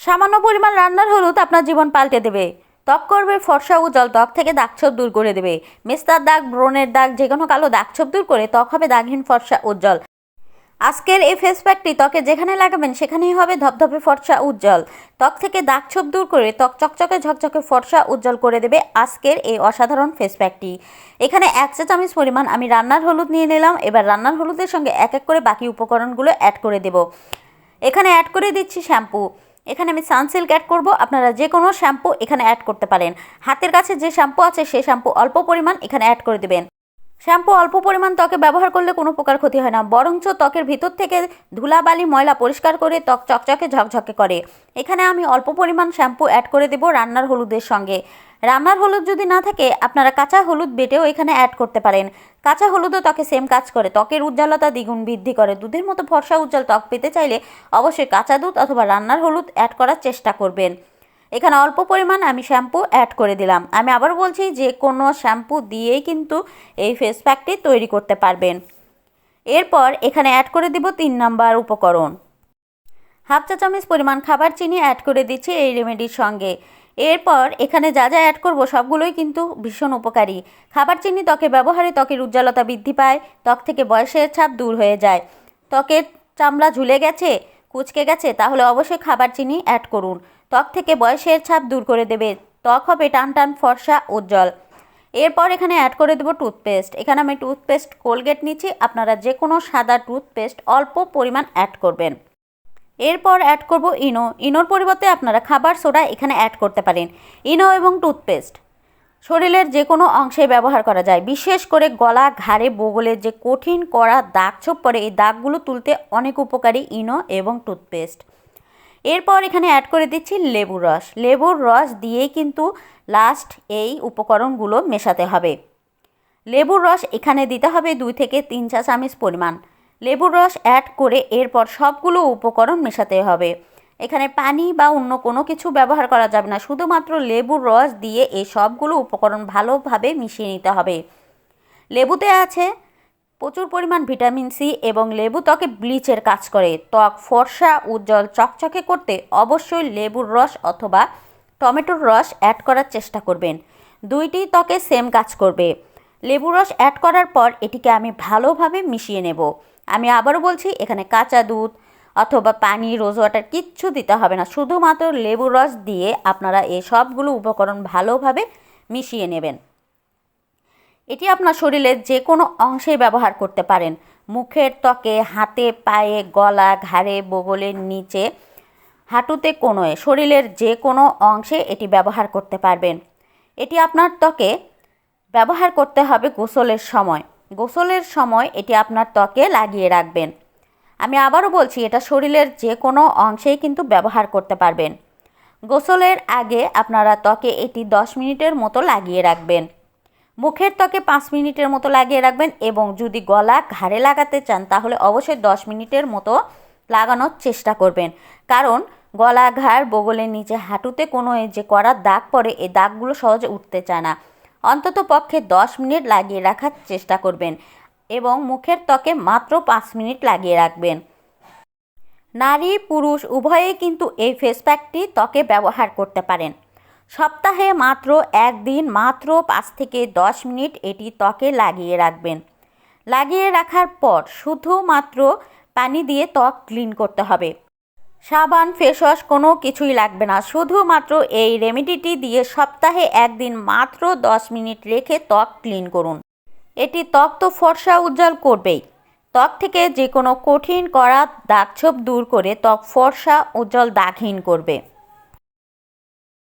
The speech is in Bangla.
সামান্য পরিমাণ রান্নার হলুদ আপনার জীবন পাল্টে দেবে। ত্বক করবে, ফর্সা উজ্জ্বল ত্বক থেকে দাগছোপ দূর করে দেবে। মেস্তার দাগ, ব্রণের দাগ, যে কোনো কালো দাগছোপ দূর করে ত্বক হবে দাগহীন, ফর্সা, উজ্জ্বল। আজকের এই ফেস প্যাকটি ত্বকে যেখানে লাগাবেন, সেখানেই হবে ধপধপে ফর্সা, উজ্জ্বল। ত্বক থেকে দাগছোপ দূর করে ত্বক চকচকে, ঝকঝকে, ফর্সা, উজ্জ্বল করে দেবে আজকের এই অসাধারণ ফেস প্যাকটি এখানে এক চা চামচ পরিমাণ আমি রান্নার হলুদ নিয়ে নিলাম। এবার রান্নার হলুদের সঙ্গে এক এক করে বাকি উপকরণগুলো অ্যাড করে দেব। এখানে অ্যাড করে দিচ্ছি শ্যাম্পু এখানে আমি সানসিল্ক অ্যাড করব। আপনারা যে কোনো শ্যাম্পু এখানে অ্যাড করতে পারেন। হাতের কাছে যে শ্যাম্পু আছে সেই শ্যাম্পু অল্প পরিমাণ এখানে অ্যাড করে দেবেন। শ্যাম্পু অল্প পরিমাণ ত্বকে ব্যবহার করলে কোনো প্রকার ক্ষতি হয় না, বরঞ্চ ত্বকের ভিতর থেকে ধুলাবালি, ময়লা পরিষ্কার করে ত্বক চকচকে, ঝকঝকে করে। এখানে আমি অল্প পরিমাণ শ্যাম্পু অ্যাড করে দেব রান্নার হলুদের সঙ্গে। রান্নার হলুদ যদি না থাকে, আপনারা কাঁচা হলুদ বেটেও এখানে অ্যাড করতে পারেন। কাঁচা হলুদও ত্বকে সেম কাজ করে। ত্বকের উজ্জ্বলতা দ্বিগুণ বৃদ্ধি করে। দুধের মতো ফর্সা উজ্জ্বল ত্বক পেতে চাইলে অবশ্যই কাঁচা দুধ অথবা রান্নার হলুদ অ্যাড করার চেষ্টা করবেন। এখানে অল্প পরিমাণ আমি শ্যাম্পু অ্যাড করে দিলাম। আমি আবার বলছি যে, কোনো শ্যাম্পু দিয়েই কিন্তু এই ফেস প্যাকটি তৈরি করতে পারবেন। এরপর এখানে অ্যাড করে দিব তিন নাম্বার উপকরণ। হাফ চা চামচ পরিমাণ খাবার চিনি অ্যাড করে দিচ্ছি এই রেমেডির সঙ্গে। এরপর এখানে যা যা অ্যাড করব সবগুলোই কিন্তু ভীষণ উপকারী। খাবার চিনি ত্বকে ব্যবহারে ত্বকের উজ্জ্বলতা বৃদ্ধি পায়, ত্বক থেকে বয়সের ছাপ দূর হয়ে যায়। ত্বকের চামড়া ঝুলে গেছে, কুচকে গেছে, তাহলে অবশ্যই খাবার চিনি অ্যাড করুন। ত্বক থেকে বয়সের ছাপ দূর করে দেবে। ত্বক হবে টান টান, ফর্সা, উজ্জ্বল। এরপর এখানে অ্যাড করে দেবো টুথপেস্ট এখানে আমি টুথপেস্ট কোলগেট নিচ্ছি, আপনারা যে কোনো সাদা টুথপেস্ট অল্প পরিমাণ অ্যাড করবেন। এরপর অ্যাড করব ইনো। ইনোর পরিবর্তে আপনারা খাবার সোডা এখানে অ্যাড করতে পারেন। ইনো এবং টুথপেস্ট। শরীরের যে কোনো অংশে ব্যবহার করা যায়। বিশেষ করে গলা, ঘাড়ে, বগলের যে কঠিন করা দাগ, ছোপ পড়ে, এই দাগগুলো তুলতে অনেক উপকারী ইনো এবং টুথপেস্ট। এরপর এখানে অ্যাড করে দিচ্ছি লেবুর রস। লেবুর রস দিয়েই কিন্তু লাস্ট এই উপকরণগুলো মেশাতে হবে। লেবুর রস এখানে দিতে হবে দুই থেকে তিন চা চামচ পরিমাণ। লেবুর রস অ্যাড করে এরপর সবগুলো উপকরণ মেশাতে হবে। এখানে পানি বা অন্য কোনো কিছু ব্যবহার করা যাবে না, শুধুমাত্র লেবুর রস দিয়ে এই সবগুলো উপকরণ ভালোভাবে মিশিয়ে নিতে হবে। লেবুতে আছে প্রচুর পরিমাণ ভিটামিন সি এবং লেবু ত্বকে ব্লিচের কাজ করে। ত্বক ফর্সা, উজ্জ্বল, চকচকে করতে অবশ্যই লেবুর রস অথবা টমেটোর রস অ্যাড করার চেষ্টা করবেন। দুইটি ত্বকে সেম কাজ করবে। লেবুর রস অ্যাড করার পর এটিকে আমি ভালোভাবে মিশিয়ে নেব। আমি আবারও বলছি, এখানে কাঁচা দুধ অথবা পানি রোজ ওয়াটার কিচ্ছু দিতে হবে না। শুধুমাত্র লেবুর রস দিয়ে আপনারা এই সবগুলো উপকরণ ভালোভাবে মিশিয়ে নেবেন। এটি আপনার শরীরের যে কোনো অংশে ব্যবহার করতে পারেন। মুখের ত্বকে, হাতে, পায়ে, গলা, ঘাড়ে, বগলের নিচে, হাঁটুতে কোনোয় শরীরের যে কোনো অংশে এটি ব্যবহার করতে পারবেন। এটি আপনার ত্বকে ব্যবহার করতে হবে গোসলের সময়। গোসলের সময় এটি আপনার ত্বকে লাগিয়ে রাখবেন। আমি আবারও বলছি, এটা শরীরের যে কোনো অংশেই কিন্তু ব্যবহার করতে পারবেন। গোসলের আগে আপনারা ত্বকে এটি দশ মিনিটের মতো লাগিয়ে রাখবেন। মুখের ত্বকে পাঁচ মিনিটের মতো লাগিয়ে রাখবেন এবং যদি গলা ঘাড়ে লাগাতে চান, তাহলে অবশ্যই দশ মিনিটের মতো লাগানোর চেষ্টা করবেন। কারণ গলা ঘাড়, বগলের নিচে হাঁটুতে কোনো যে করার দাগ পড়ে, এই দাগগুলো সহজে উঠতে চায় না। অন্তত পক্ষে দশ মিনিট লাগিয়ে রাখার চেষ্টা করবেন এবং মুখের ত্বকে মাত্র পাঁচ মিনিট লাগিয়ে রাখবেন। নারী পুরুষ উভয়েই কিন্তু এই ফেস প্যাকটি ত্বকে ব্যবহার করতে পারেন। সপ্তাহে মাত্র একদিন মাত্র পাঁচ থেকে দশ মিনিট এটি ত্বকে লাগিয়ে রাখবেন। লাগিয়ে রাখার পর শুধুমাত্র পানি দিয়ে ত্বক ক্লিন করতে হবে। সাবান, ফেসওয়াশ কোনো কিছুই লাগবে না। শুধুমাত্র এই রেমেডিটি দিয়ে সপ্তাহে একদিন মাত্র দশ মিনিট রেখে ত্বক ক্লিন করুন। এটি ত্বক তো ফর্সা উজ্জ্বল করবেই। ত্বক থেকে যে কোনো কঠিন করা দাগছোপ দূর করে ত্বক ফর্সা, উজ্জ্বল দাগহীন করবে।